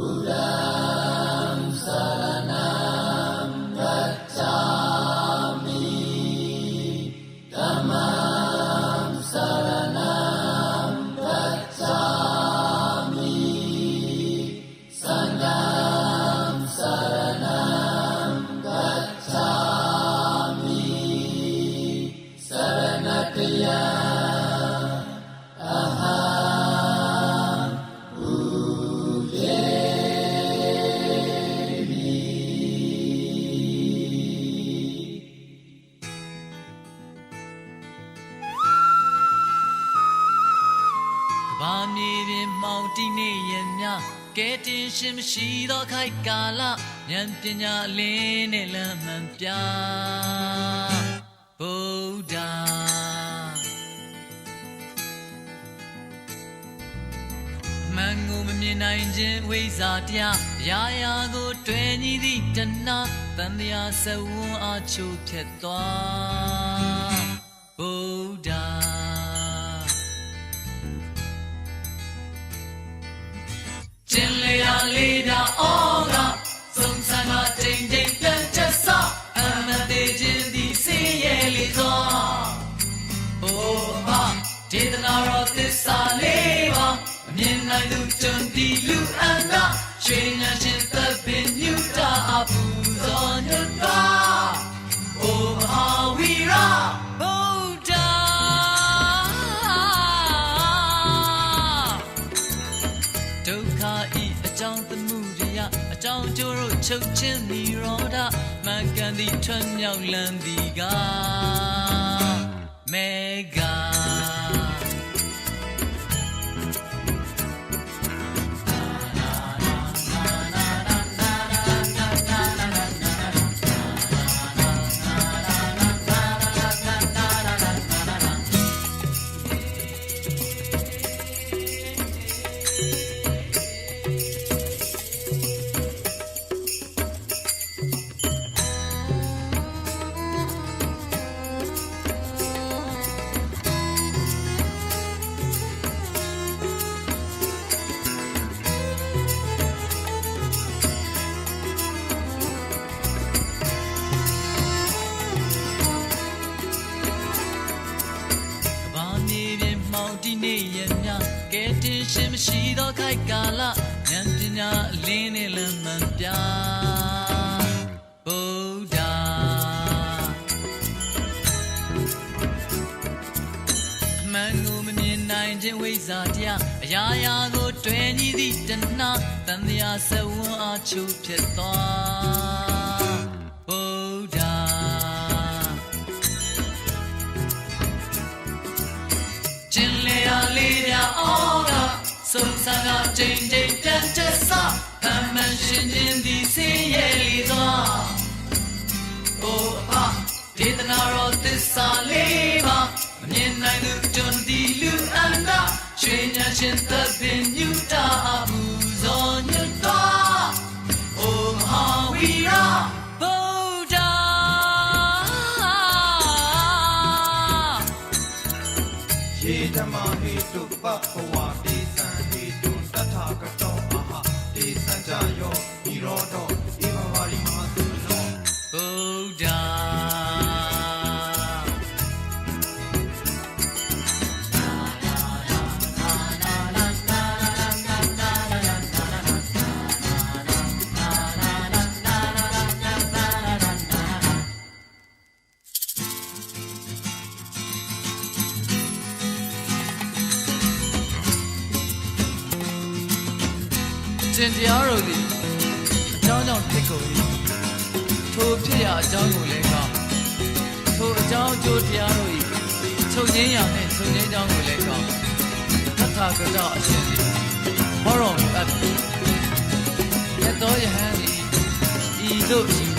က မြေပြင်မှောင်တိနေရမြကဲတင်ရှင်မရှိသောခိုက်ကာလဉာဏ်ပညာအလင်းနဲ့လမ်းမှန်ပြဗုဒ္ဓမန်ကိုမမြင်နိုင်ခြင်းဝိဇ္ဇာတရားရာရာကိုတွေ့ညီသည့်တဏှာတန်မြာစဝန်းအားချိုးဖြတ်သွားဗုဒ္ဓ ကျင်လေရလေးတာအောကသုံးဆန်းကချိန်ချိန်ပြန်ချက်စအမသေးခြင်းဒီစင်းရဲ့လေးသောဘိုးမဒေသနာတော်သစ္စာလေးပါအမြင်နိုင်သူကျွန်းဒီလူအန္တရွှေညာရှင်သဗ္ဗညုတာအပူဇော်ညတ်တာ ဒုက္ခဤအကြောင်းသမှုတရားအကြောင်းကျိုးတို့ချုပ်ချင်းနိရောဓမင်္ဂန်သည်ထွတ်မြောက်လန်းသည်ကမေဂာ မရှိသောခိုက်ကာလဉာဏ်ပညာအလင်းနဲ့လမ်းမှန်ပြဗုဒ္ဓမန်ကိုမမြင်နိုင်ခြင်းဝိဇ္ဇာတရားအရာရာကိုတွေ့ညီသည့်တဏှာတန်မြာစဝန်းအားချိုးဖြစ်သွားဗုဒ္ဓကျင်လေရလေးပြအောက စုံစမ်းကချိန်ချိန်ပြန်ချက်စအမှန်ရှင်ခြင်းသည်စင်းရဲ့လီသောအိုအဒေသနာတော်သစ္စာလေးပါမမြင်နိုင်သူတွန်ဒီလူအန္တရွှေညာရှင်သဗ္ဗညုတာအမှုဇောညွတ်တော်အိုမဟာဝီရဗုဒ္ဓယေဓမ္မာဟေတုပဘဝတေသံ ကျင်တရားတော်သည်အကြောင်းကြောင့်ဖြစ်ကုန်၏ထိုဖြစ်ရာအကြောင်းကိုလည်းကောင်းထိုအကြောင်းအကျိုးတရားတို့၏ချုပ်ငင်းရာနှင့်ချုပ်ငင်းကြောင်းကိုလည်းကောင်းသက္ခာကတအရှင်သည်ဟောတော်မူအပ်သည်ရသောယဟန်သည်ဤသို့ရှိ